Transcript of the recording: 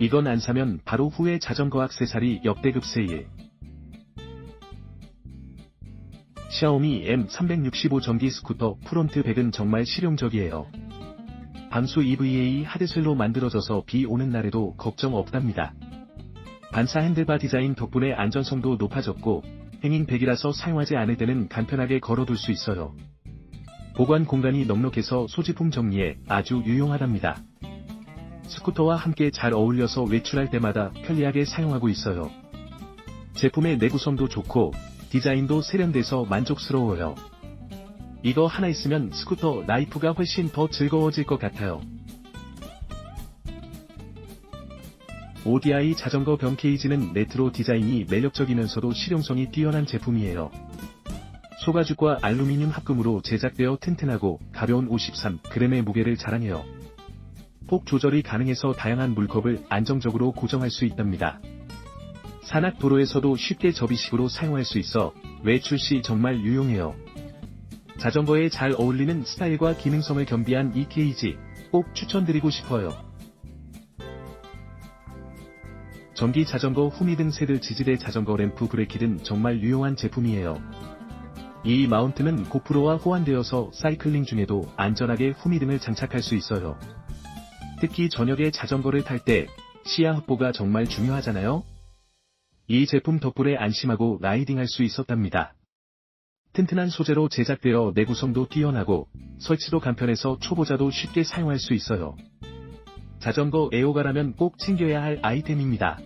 이건 안 사면 바로 후회 자전거 악세사리 역대급 세일. 샤오미 M365 전기 스쿠터 프론트 백은 정말 실용적이에요. 방수 EVA 하드셀로 만들어져서 비 오는 날에도 걱정 없답니다. 반사 핸들바 디자인 덕분에 안전성도 높아졌고 행인 백이라서 사용하지 않을 때는 간편하게 걸어둘 수 있어요. 보관 공간이 넉넉해서 소지품 정리에 아주 유용하답니다. 스쿠터와 함께 잘 어울려서 외출할 때마다 편리하게 사용하고 있어요. 제품의 내구성도 좋고 디자인도 세련돼서 만족스러워요. 이거 하나 있으면 스쿠터 라이프가 훨씬 더 즐거워질 것 같아요. ODI 자전거 병 케이지는 레트로 디자인이 매력적이면서도 실용성이 뛰어난 제품이에요. 소가죽과 알루미늄 합금으로 제작되어 튼튼하고 가벼운 53g의 무게를 자랑해요. 폭 조절이 가능해서 다양한 물컵을 안정적으로 고정할 수 있답니다. 산악 도로에서도 쉽게 접이식으로 사용할 수 있어 외출 시 정말 유용해요. 자전거에 잘 어울리는 스타일과 기능성을 겸비한 이 케이지 꼭 추천드리고 싶어요. 전기 자전거 후미등 새들 지지대 자전거 램프 브레이키등 정말 유용한 제품이에요. 이 마운트는 고프로와 호환되어서 사이클링 중에도 안전하게 후미 등을 장착할 수 있어요. 특히 저녁에 자전거를 탈 때 시야 확보가 정말 중요하잖아요? 이 제품 덕분에 안심하고 라이딩할 수 있었답니다. 튼튼한 소재로 제작되어 내구성도 뛰어나고 설치도 간편해서 초보자도 쉽게 사용할 수 있어요. 자전거 애호가라면 꼭 챙겨야 할 아이템입니다.